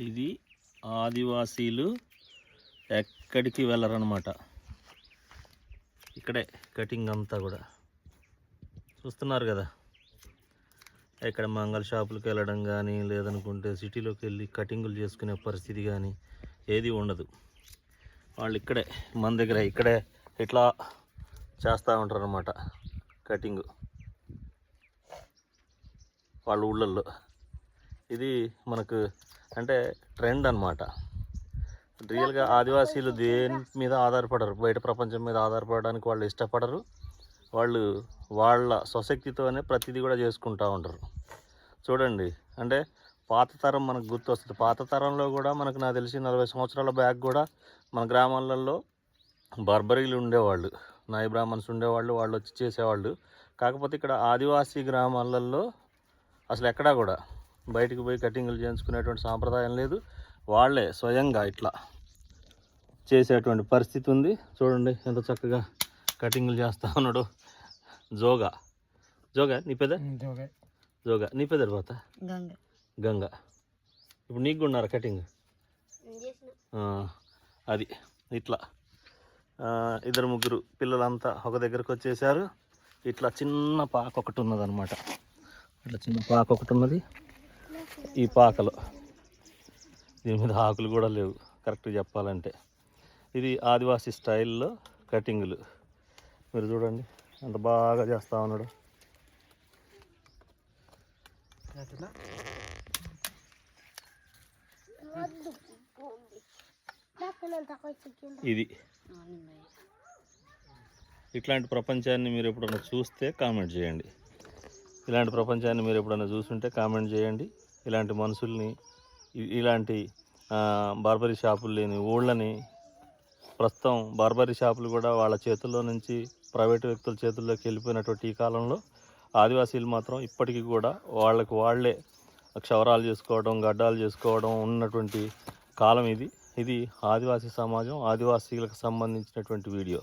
ఇది ఆదివాసీలు ఎక్కడికి వెళ్ళరనమాట ఇక్కడే కటింగ్ అంతా కూడా. చూస్తున్నారు కదా? ఇక్కడ మంగళ షాపులకు వెళ్ళడం కానీ లేదనుకుంటే సిటీలోకి వెళ్ళి కటింగులు చేసుకునే పరిస్థితి కానీ ఏది ఉండదు. వాళ్ళు ఇక్కడే మన దగ్గర ఇక్కడే ఇట్లా చేస్తూ ఉంటారు అన్నమాట కటింగ్. వాళ్ళ ఊళ్ళల్లో. ఇది మనకు అంటే ట్రెండ్ అనమాట రియల్గా ఆదివాసీలు దేని మీద ఆధారపడరు. బయట ప్రపంచం మీద ఆధారపడడానికి వాళ్ళు ఇష్టపడరు. వాళ్ళు వాళ్ళ స్వశక్తితోనే ప్రతిదీ కూడా చేసుకుంటూ ఉంటారు చూడండి. అంటే పాత తరం మనకు గుర్తు వస్తుంది పాత తరంలో కూడా మనకు నాకు తెలిసి నలభై సంవత్సరాల బ్యాక్ కూడా మన గ్రామాలలో బర్బరీలు ఉండేవాళ్ళు. నాయ బ్రాహ్మణ్స్ ఉండేవాళ్ళు. వాళ్ళు వచ్చి చేసేవాళ్ళు. కాకపోతే ఇక్కడ ఆదివాసీ గ్రామాలలో అసలు ఎక్కడా కూడా బయటికి పోయి కటింగ్లు చేయించుకునేటువంటి సాంప్రదాయం లేదు. వాళ్ళే స్వయంగా ఇట్లా చేసేటువంటి పరిస్థితి ఉంది. చూడండి ఎంత చక్కగా కటింగ్లు చేస్తా ఉన్నాడు. జోగా. జోగా? నీ పెద్ద జోగా. నీ పెద్ద పోతా గంగ. గంగ. ఇప్పుడు నీకు కూడా ఉన్నారా కటింగ్? ఆ, అది. ఇట్లా. ఆ, ఇద్దరు ముగ్గురు పిల్లలంతా ఒక దగ్గరకు వచ్చేసారు ఇట్లా చిన్న పాక ఒకటి ఉన్నది అనమాట ఇట్లా చిన్న పాక ఒకటి ఉన్నది. ఈ పాకలో. దీని మీద ఆకులు కూడా లేవు కరెక్ట్గా చెప్పాలంటే. ఇది ఆదివాసీ స్టైల్లో కటింగులు. మీరు చూడండి అంత బాగా చేస్తా ఉన్నాడు. ఇది. ఇట్లాంటి ప్రపంచాన్ని మీరు ఎప్పుడైనా చూస్తే కామెంట్ చేయండి. ఇలాంటి ప్రపంచాన్ని మీరు ఎప్పుడైనా చూస్తుంటే కామెంట్ చేయండి. ఇలాంటి మనుషుల్ని ఇలాంటి బార్బరీ షాపులు లేని ఊళ్ళని ప్రస్తుతం బార్బరీ షాపులు కూడా వాళ్ళ చేతుల్లో నుంచి ప్రైవేటు వ్యక్తుల చేతుల్లోకి వెళ్ళిపోయినటువంటి ఈ కాలంలో ఆదివాసీలు మాత్రం ఇప్పటికీ కూడా వాళ్ళకి వాళ్ళే క్షవరాలు చేసుకోవడం గడ్డాలు చేసుకోవడం ఉన్నటువంటి కాలం ఇది. ఇది ఆదివాసీ సమాజం ఆదివాసీలకు సంబంధించినటువంటి వీడియో.